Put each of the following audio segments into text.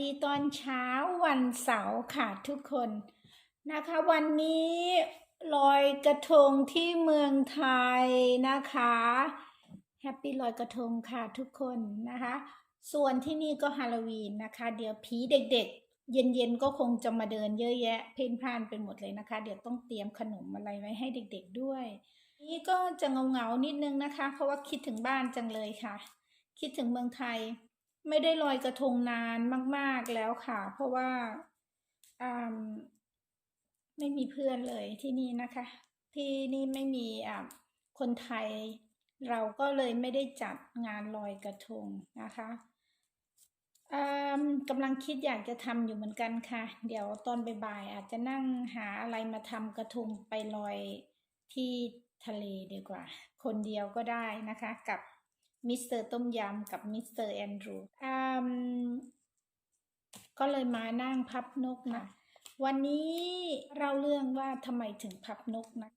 ดีตอนเช้าวันเสาร์ค่ะทุกคนนะคะ วันนี้ลอยกระทงที่เมืองไทยนะคะแฮปปี้ลอยกระทงค่ะทุกคนนะคะ ส่วนที่นี่ก็ฮาโลวีนนะคะ เดี๋ยวผีเด็กๆ เย็นๆก็คงจะมาเดินเยอะแยะ เพ่นพ่านไปหมดเลยนะคะ เดี๋ยวต้องเตรียมขนมอะไรไว้ให้เด็กๆด้วย นี่ก็จะเงาๆนิดนึงนะคะ เพราะว่าคิดถึงบ้านจังเลยค่ะ คิดถึงเมืองไทย ไม่ได้ลอยกระทงนานมาก ๆแล้วค่ะ เพราะว่าอ่าไม่มีเพื่อนเลยที่นี่นะคะ ที่นี่ไม่มีอ่าคนไทย เราก็เลยไม่ได้จัดงานลอยกระทงนะคะอ่ากำลังคิดอยากจะทำอยู่เหมือนกันค่ะ เดี๋ยวตอนบ่ายๆอาจจะนั่งหาอะไรมาทำกระทงไปลอยที่ทะเลดีกว่า คนเดียวก็ได้นะคะกับ มิสเตอร์ต้มยำกับมิสเตอร์แอนดรูอืมก็เลยมานั่งพับนกนะ วันนี้เราเรื่องว่าทำไมถึงพับนกนะ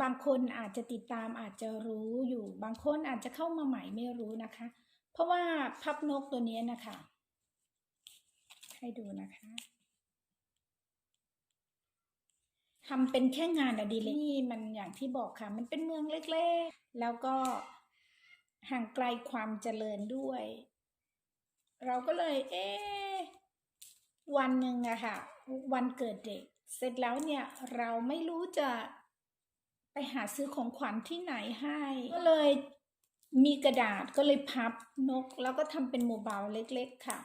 บางคนอาจจะติดตามอาจจะรู้อยู่ บางคนอาจจะเข้ามาใหม่ไม่รู้นะคะ เพราะว่าพับนกตัวนี้นะคะ ให้ดูนะคะทำเป็นแค่งานอดิเรกนี่มันอย่างที่บอกค่ะ มันเป็นเมืองเล็กๆ แล้วก็ ห่างไกลความเจริญด้วย เราก็เลย เอ๊วันหนึ่งอะค่ะ วันเกิดเด็ก เสร็จแล้วเนี่ยเราไม่รู้จะไปหาซื้อของขวัญที่ไหนให้ ก็เลยมีกระดาษก็เลยพับนก แล้วก็ทำเป็นโมบายเล็ก ๆ ค่ะ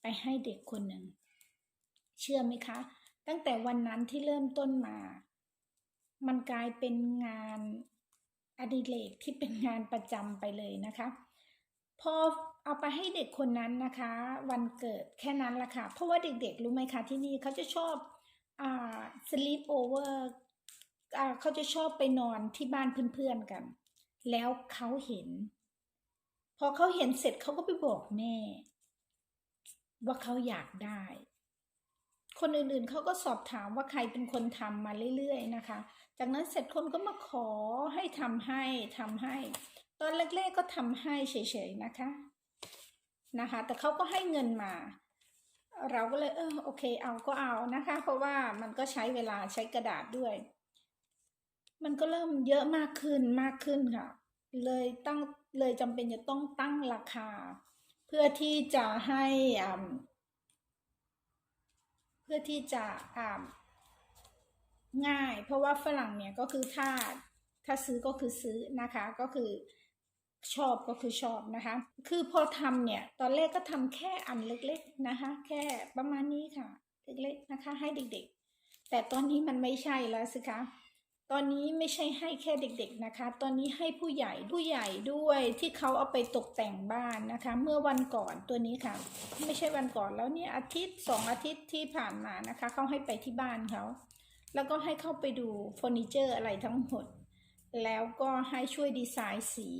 ไปให้เด็กคนหนึ่ง เชื่อไหมคะ ตั้งแต่วันนั้นที่เริ่มต้นมา มันกลายเป็นงาน อดิเรกที่เป็นงานประจำไปเลยนะคะ พอเอาไปให้เด็กคนนั้นนะคะ วันเกิดแค่นั้นละค่ะ เพราะว่าเด็กๆรู้ไหมคะที่นี่เขาจะชอบอ่า sleep over อ่าเขาจะชอบไปนอนที่บ้านเพื่อนๆกัน แล้วเขาเห็น พอเขาเห็นเสร็จเขาก็ไปบอกแม่ ว่าเขาอยากได้ คนอื่นๆเขาก็สอบถามว่าใครเป็นคนทำมาเรื่อยๆนะคะ จากนั้นเสร็จคนก็มาขอให้ทำให้ทำให้ ตอนแรกๆก็ทำให้เฉยๆนะคะนะคะ แต่เขาก็ให้เงินมา เราก็เลยเออโอเคเอาก็เอานะคะ เพราะว่ามันก็ใช้เวลาใช้กระดาษด้วย มันก็เริ่มเยอะมากขึ้นมากขึ้นค่ะ เลยตั้งเลยจำเป็นจะต้องตั้งราคา เพื่อที่จะให้เพื่อที่จะอ่า ง่าย เพราะว่าฝรั่งเนี่ยก็คือถ้าถ้าซื้อก็คือซื้อนะคะก็คือชอบก็คือชอบนะคะ คือพอทำเนี่ยตอนแรกก็ทำแค่อันเล็กๆนะคะ แค่ประมาณนี้ค่ะ เล็กๆนะคะ ให้เด็กๆ แต่ตอนนี้มันไม่ใช่แล้วสิคะตอนนี้ไม่ใช่ให้แค่เด็กๆนะคะ ตอนนี้ให้ผู้ใหญ่ผู้ใหญ่ด้วยที่เขาเอาไปตกแต่งบ้านนะคะ เมื่อวันก่อนตัวนี้ค่ะ ไม่ใช่วันก่อนแล้วเนี่ยอาทิตย์สองอาทิตย์ที่ผ่านมานะคะเขาให้ไปที่บ้านเขา แล้วก็ให้เข้าไปดูเฟอร์นิเจอร์อะไรทั้งหมด แล้วก็ให้ช่วยดีไซน์สี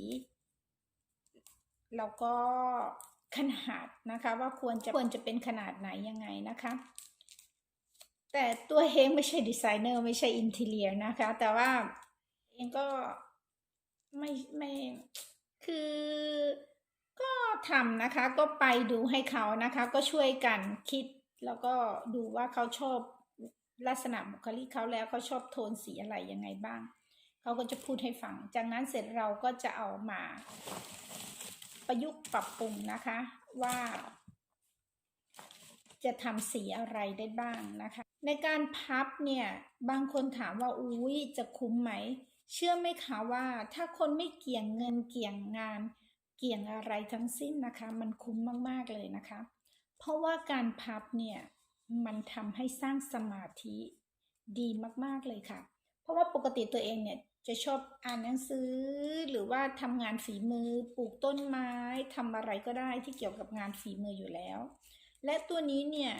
แล้วก็ขนาดนะคะว่าควรจะควรจะเป็นขนาดไหนยังไงนะคะ แต่ตัวเองไม่ใช่ดีไซเนอร์ไม่ใช่อินเทเลียนะคะ แต่ว่าเองก็ไม่ไม่คือก็ทำนะคะก็ไปดูให้เขานะคะ ก็ช่วยกันคิดแล้วก็ดูว่าเขาชอบ ลักษณะบุคลิกเขาแล้วเขาชอบโทนสีอะไรยังไงบ้าง เขาก็จะพูดให้ฟัง จากนั้นเสร็จเราก็จะเอามาประยุกต์ปรับปรุงนะคะว่า จะทำสีอะไรได้บ้างนะคะ ในการพับเนี่ยบางคนถามว่าอุ้ยจะคุ้มไหม เชื่อไหมคะว่า ถ้าคนไม่เกี่ยงเงินเกี่ยงงาน เกี่ยงอะไรทั้งสิ้นนะคะ มันคุ้มมากๆเลยนะคะ เพราะว่าการพับเนี่ย มันทำให้สร้างสมาธิดีมาก ๆ เลยค่ะ เพราะว่าปกติตัวเองเนี่ยจะชอบอ่านหนังสือ หรือว่าทำงานฝีมือปลูกต้นไม้ทำอะไรก็ได้ที่เกี่ยวกับงานฝีมืออยู่แล้ว และตัวนี้เนี่ย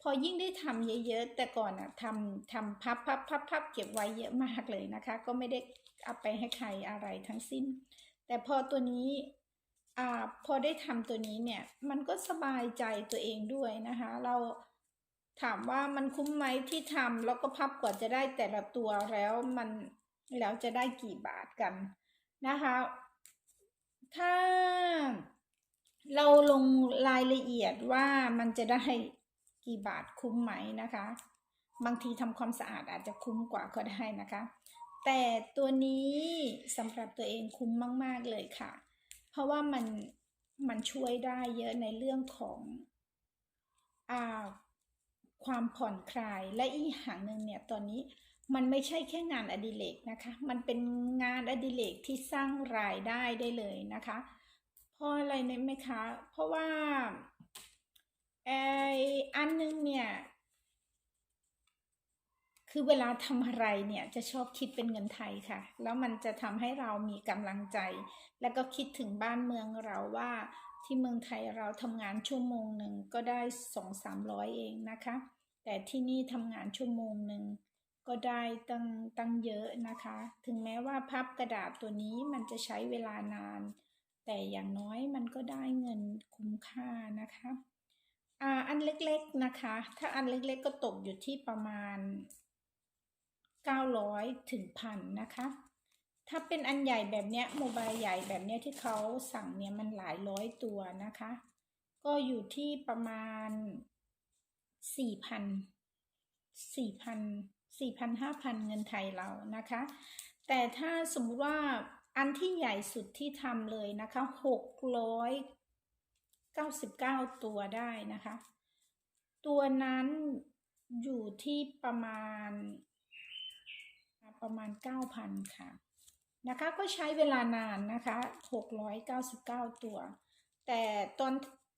พอยิ่งได้ทำเยอะๆ แต่ก่อนอะทำทำพับพับพับพับเก็บไว้เยอะมากเลยนะคะ ก็ไม่ได้เอาไปให้ใครอะไรทั้งสิ้น แต่พอตัวนี้อ่าพอได้ทำตัวนี้เนี่ยมันก็สบายใจตัวเองด้วยนะคะ เรา ถามว่ามันคุ้มไหมที่ทำแล้วก็พับกว่าจะได้แต่ละตัวแล้วมันแล้วจะได้กี่บาทกันนะคะ ถ้าเราลงรายละเอียดว่ามันจะได้กี่บาทคุ้มไหมนะคะ บางทีทำความสะอาดอาจจะคุ้มกว่าก็ได้นะคะ แต่ตัวนี้สำหรับตัวเองคุ้มมาก ๆเลยค่ะ เพราะว่ามันมันช่วยได้เยอะในเรื่องของอ่า ความผ่อนคลายและอีกอย่างหนึ่งเนี่ยตอนนี้มันไม่ใช่แค่งานอดิเรกนะคะ มันเป็นงานอดิเรกที่สร้างรายได้ได้เลยนะคะ เพราะอะไรเนี่ยไหมคะ เพราะว่าไออันนึงเนี่ย คือเวลาทำอะไรเนี่ยจะชอบคิดเป็นเงินไทยค่ะ แล้วมันจะทำให้เรามีกำลังใจ แล้วก็คิดถึงบ้านเมืองเราว่า ที่เมืองไทยเราทำงานชั่วโมงหนึ่งก็ได้สองสามร้อยเองนะคะ แต่ที่นี่ทำงานชั่วโมงหนึ่งก็ได้ตั้งตั้งเยอะนะคะ ถึงแม้ว่าพับกระดาษตัวนี้มันจะใช้เวลานาน แต่อย่างน้อยมันก็ได้เงินคุ้มค่านะคะอ่าอันเล็กๆนะคะ ถ้าอันเล็กๆก็ตกอยู่ที่ประมาณ 900ถึงพันนะคะ ถ้าเป็นอันใหญ่แบบเนี้ยโมบายใหญ่แบบเนี้ยที่เขาสั่งเนี่ยมันหลายร้อยตัวนะคะ ก็อยู่ที่ประมาณ4,000 4,000 4,000 5,000เงินไทยเรานะคะ แต่ถ้าสมมุติว่าอันที่ใหญ่สุดที่ทำเลยนะคะ699ตัวได้นะคะ ตัวนั้นอยู่ที่ประมาณประมาณ9,000ค่ะ นะคะ ก็ใช้เวลานานนะคะ699 ตัว แต่ตอน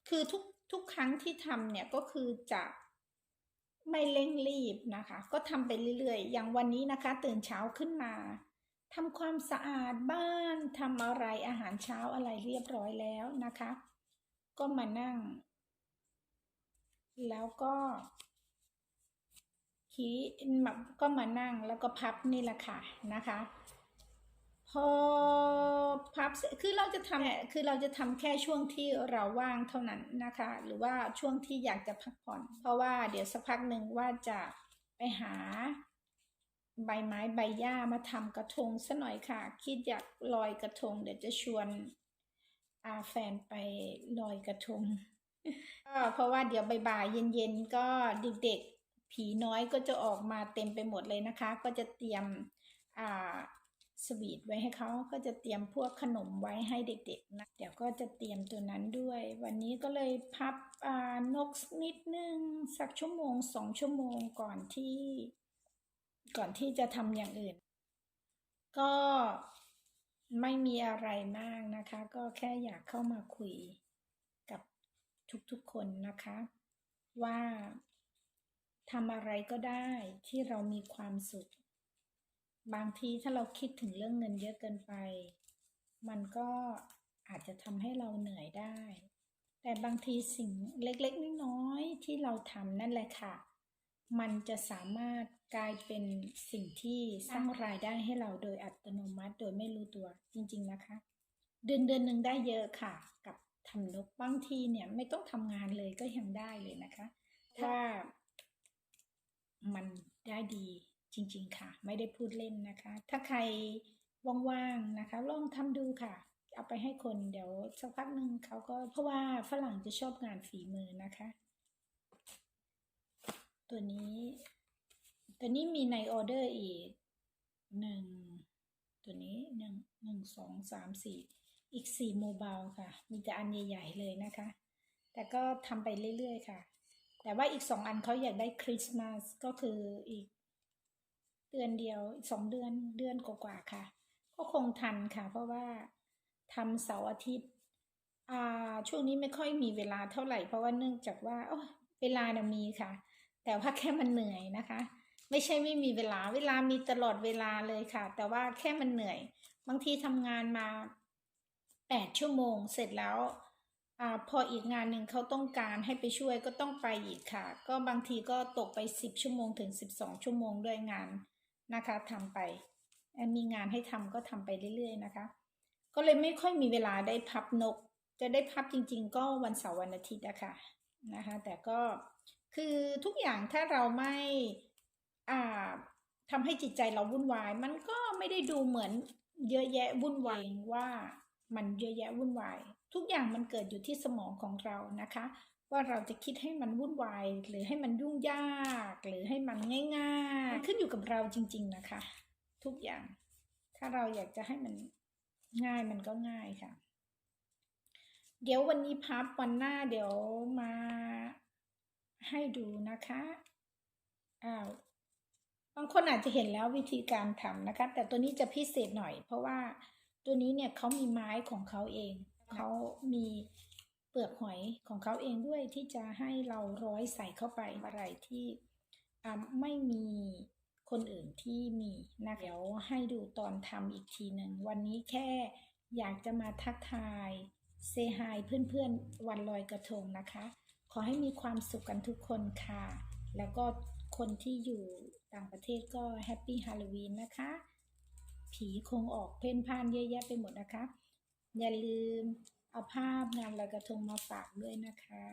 คือทุกทุกครั้งที่ทำเนี่ยก็คือจะไม่เร่งรีบนะคะ ก็ทำไปเรื่อยๆ อย่างวันนี้นะคะ ตื่นเช้าขึ้นมาทำความสะอาดบ้านทำอะไรอาหารเช้าอะไรเรียบร้อยแล้วนะคะ ก็มานั่ง แล้วก็ขีแบบก็มานั่งแล้วก็พับนี่แหละค่ะนะคะ พอพับคือเราจะทำคือเราจะทำแค่ช่วงที่เราว่างเท่านั้นนะคะ หรือว่าช่วงที่อยากจะพักผ่อน เพราะว่าเดี๋ยวสักพักหนึ่งว่าจะไปหาใบไม้ใบหญ้ามาทำกระทงซะหน่อยค่ะ คิดอยากลอยกระทง เดี๋ยวจะชวนอาแฟนไปลอยกระทงก็เพราะว่าเดี๋ยวบ่ายเย็นๆก็เด็กๆผีน้อยก็จะออกมาเต็มไปหมดเลยนะคะ ก็จะเตรียมอ่า สวีทไว้ให้เขาก็จะเตรียมพวกขนมไว้ให้เด็กๆนะเดี๋ยวก็จะเตรียมตัวนั้นด้วย วันนี้ก็เลยพับนกนิดนึงสักชั่วโมงสองชั่วโมงก่อนที่ ก่อนที่จะทำอย่างอื่น ก็ไม่มีอะไรมากนะคะ ก็แค่อยากเข้ามาคุยกับทุกๆคนนะคะ ว่าทำอะไรก็ได้ที่เรามีความสุข บางทีถ้าเราคิดถึงเรื่องเงินเยอะเกินไป มันก็อาจจะทำให้เราเหนื่อยได้ แต่บางทีสิ่งเล็กๆน้อยๆที่เราทำนั่นแหละค่ะ มันจะสามารถกลายเป็นสิ่งที่สร้างรายได้ให้เราโดยอัตโนมัติโดยไม่รู้ตัวจริง ๆนะคะ เดือนเดือนหนึ่งได้เยอะค่ะ กับทำนกบางทีเนี่ยไม่ต้องทำงานเลยก็ยังได้เลยนะคะ ถ้ามันได้ดี จริงๆค่ะ ไม่ได้พูดเล่นนะคะ ถ้าใครว่างๆนะคะ ลองทำดูค่ะ เอาไปให้คนเดี๋ยวสักพักหนึ่งเขาก็เพราะว่าฝรั่งจะชอบงานฝีมือนะคะ ตัวนี้ตัวนี้มีในออเดอร์อีกหนึ่งตัวนี้หนึ่งหนึ่งสองสามสี่อีกสี่โมบายค่ะ มีแต่อันใหญ่ๆเลยนะคะ แต่ก็ทำไปเรื่อยๆค่ะ แต่ว่าอีกสองอันเขาอยากได้คริสต์มาสก็คืออีก เดือนเดียวสองเดือนเดือนกว่าๆค่ะ ก็คงทันค่ะ เพราะว่าทำเสาร์อาทิตย์อ่าช่วงนี้ไม่ค่อยมีเวลาเท่าไหร่เพราะว่าเนื่องจากว่าโอ้เวลาน่ะมีค่ะ แต่ว่าแค่มันเหนื่อยนะคะ ไม่ใช่ไม่มีเวลาเวลามีตลอดเวลาเลยค่ะ แต่ว่าแค่มันเหนื่อย บางทีทำงานมาแปดชั่วโมงเสร็จแล้วอ่าพออีกงานหนึ่งเขาต้องการให้ไปช่วยก็ต้องไปอีกค่ะ ก็บางทีก็ตกไปสิบชั่วโมงถึงสิบสองชั่วโมงด้วยงาน นะคะทำไป มีงานให้ทำก็ทำไปเรื่อยๆนะคะ ก็เลยไม่ค่อยมีเวลาได้พับนก จะได้พับจริง ๆ ก็วันเสาร์วันอาทิตย์อะคะนะคะ แต่ก็คือทุกอย่างถ้าเราไม่ทำให้จิตใจเราวุ่นวาย มันก็ไม่ได้ดูเหมือนเยอะแยะวุ่นวายว่ามันเยอะแยะวุ่นวาย ทุกอย่างมันเกิดอยู่ที่สมองของเรานะคะ ว่าเราจะคิดให้มันวุ่นวายหรือให้มันยุ่งยาก หรือให้มันง่ายๆขึ้นอยู่กับเราจริง ๆนะคะ ทุกอย่าง ถ้าเราอยากจะให้มันง่ายมันก็ง่ายค่ะ เดี๋ยววันนี้พับวันหน้าเดี๋ยวมาให้ดูนะคะอ้าวบางคนอาจจะเห็นแล้ววิธีการทำนะคะ แต่ตัวนี้จะพิเศษหน่อย เพราะว่าตัวนี้เนี่ยเขามีไม้ของเขาเองเขามี เปลือกหอยของเขาเองด้วยที่จะให้เราร้อยใส่เข้าไปอะไรที่ไม่มีคนอื่นที่มีนะเดี๋ยวให้ดูตอนทำอีกทีหนึ่ง วันนี้แค่อยากจะมาทักทายเซฮายเพื่อนๆ วันลอยกระทงนะคะ ขอให้มีความสุขกันทุกคนค่ะ แล้วก็คนที่อยู่ต่างประเทศก็แฮปปี้ฮาโลวีนนะคะ ผีคงออกเพ่นพ่านเยอะแยะไปหมดนะคะ อย่าลืม เอาภาพงานลอยกระทงมาฝากด้วยนะคะ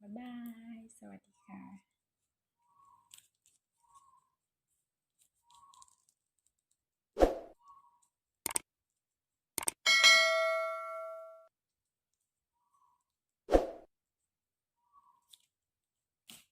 บ๊ายบาย สวัสดีค่ะ